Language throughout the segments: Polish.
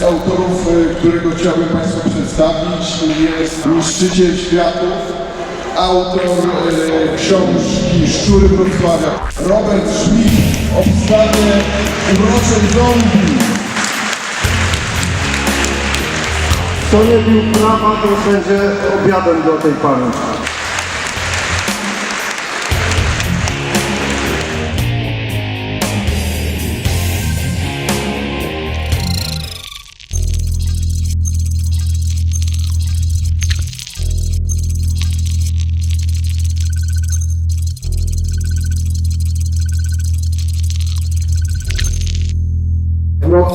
Z autorów, y, którego chciałbym Państwu przedstawić, jest Niszczyciel Światów, autor y, książki Szczury Wrocławia. Robert Schmidt w obstawie Uroczej Zombie. Kto nie bił prawa, to będzie obiadem do tej pani.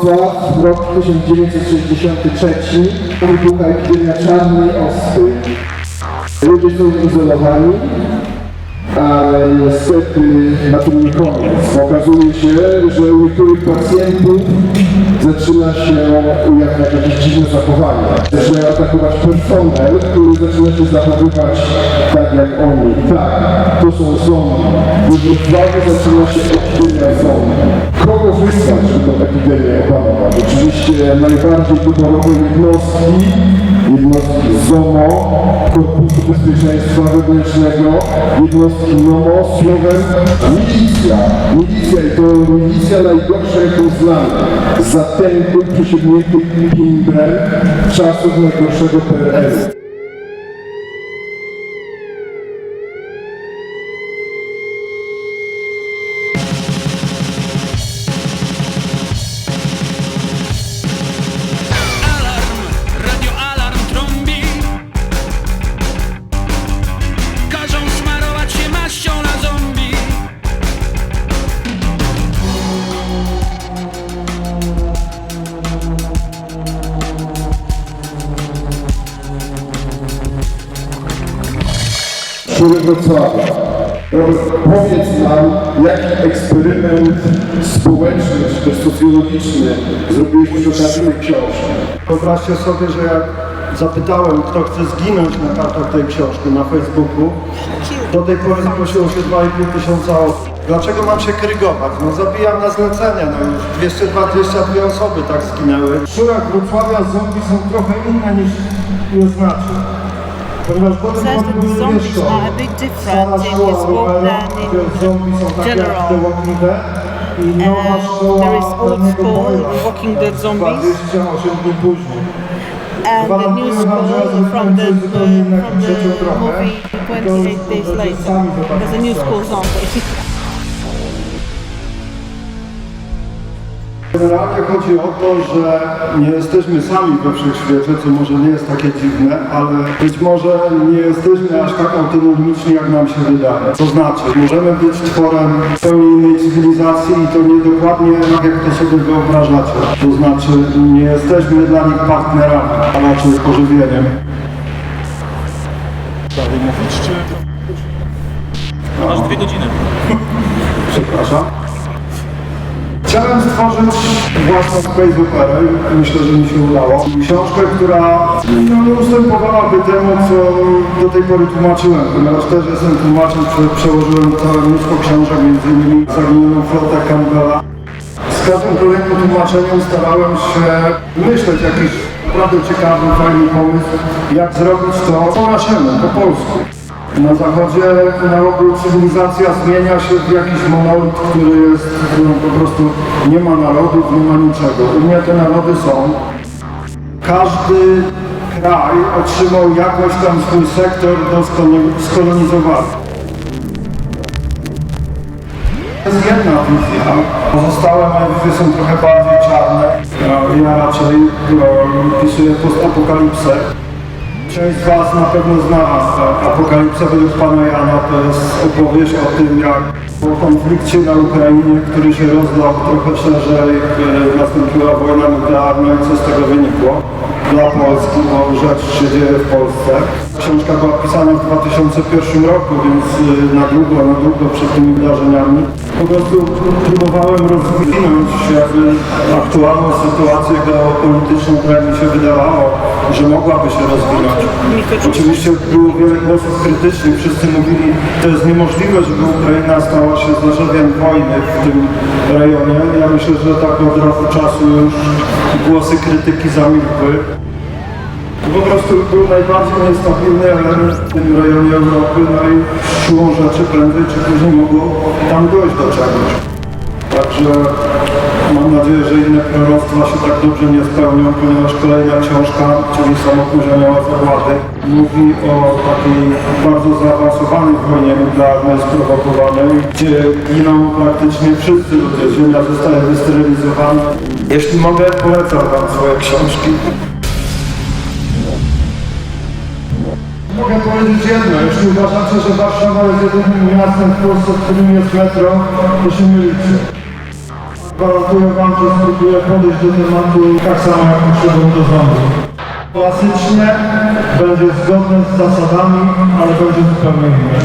Wrocław, rok 1963, wybucha epidemia czarnej ospy. Ludzie są izolowani, ale niestety na tym nie koniec. Okazuje się, że u niektórych pacjentów zaczyna się ujawniać jakieś dziwne zachowania. Zaczynają atakować personel, który zaczyna się zachowywać tak jak oni. Tak, to są zombie. W Wrocławiu zaczyna się epidemia zombie. Kogo wysłać, żeby tę epidemię opanować? Oczywiście najbardziej wyborowe jednostki, jednostki ZOMO, Korpusu Bezpieczeństwa Wewnętrznego, jednostki NOMO, słowem milicja. Milicja i to milicja najgorsza jaką znamy. Zatępy przesiednięty Pimber czasów najgorszego PRL. Wrocławia. Robert, Powiedz nam, jaki eksperyment społeczny czy też socjologiczny zrobiłeś przy okazji tej książki. Wyobraźcie sobie, że jak zapytałem, kto chce zginąć na kartach tej książki na Facebooku, do tej pory zgłosiło się 2,5 tysiąca osób. Dlaczego mam się krygować? No zabijam na zlecenie, no już 222 osoby tak zginęły. W szurach Wrocławia zombie są trochę inne niż je znaczy. Says that the zombies are a bit different in his book than in general. And szkoła there is old school. Walking Dead zombies 28 dni później. and the new school from the, the from the movie 28 Days Later. There's a new school zombie. Generalnie chodzi o to, że nie jesteśmy sami we wszechświecie, co może nie jest takie dziwne, ale być może nie jesteśmy aż tak autonomiczni, jak nam się wydaje. To znaczy, możemy być tworem zupełnie innej cywilizacji i to nie dokładnie tak, jak to sobie wyobrażacie. To znaczy, nie jesteśmy dla nich partnerami, a raczej pożywieniem. Dalej mówić, czy... Masz dwie godziny. Przepraszam. Chciałem stworzyć własną space operę myślę, że mi się udało. Książkę, która no, nie ustępowałaby temu, co do tej pory tłumaczyłem, ponieważ też jestem tłumaczem, prze- przełożyłem całe mnóstwo książek, innymi Zaginioną Flotę Campbella. Z każdym kolejnym tłumaczeniem starałem się myśleć jakiś naprawdę ciekawy, fajny pomysł, jak zrobić to po naszemu, po polsku. Na zachodzie na ogół cywilizacja zmienia się w jakiś monolit, który jest, którym po prostu nie ma narodów, nie ma niczego. U mnie te narody są. Każdy kraj otrzymał jakoś tam swój sektor do skolo- skolonizowania. To jest jedna wizja. Pozostałe moje wizje są trochę bardziej czarne. Ja- raczej no, pisuję postapokalipsę. Część z Was na pewno zna e, Apokalipsę według Pana Jana. To jest opowieść o tym, jak po konflikcie na Ukrainie, który się rozlał trochę szerzej, nastąpiła wojna nuklearna i co z tego wynikło dla Polski, bo rzecz się dzieje w Polsce. Książka była pisana w 2001 roku, więc e, na długo, na długo przed tymi wydarzeniami. Po prostu próbowałem rozwinąć aktualną sytuację geopolityczną, która mi się wydawała że mogłaby się rozwinąć. Oczywiście było wiele głosów krytycznych, wszyscy mówili, to jest niemożliwe, żeby Ukraina stała się zarzewiem wojny w tym rejonie. Ja myślę, że tak od roku czasu już głosy krytyki zamilkły. Po prostu był najbardziej niestabilny element w tym rejonie Europy, no i siłą rzeczy prędzej czy później mogło tam dojść do czegoś. Także mam nadzieję, że inne proroctwa się tak dobrze nie spełnią, ponieważ kolejna książka, czyli Samokurzenia Zawłady, mówi o takiej bardzo zaawansowanej wojnie nuklearnej sprowokowanej, gdzie giną praktycznie wszyscy ludzie, ziemia zostaje wysterylizowana. Jeśli mogę, polecam Wam swoje książki. Mogę powiedzieć jedno, jeśli uważacie, że Warszawa jest jedynym miastem w Polsce, w którym jest metro, to się mylicie. Gwarantuję Wam, że spróbuję podejść do tematu tak samo jak poszedłem do rządu. Klasycznie, będzie zgodne z zasadami, ale będzie zupełnie inne.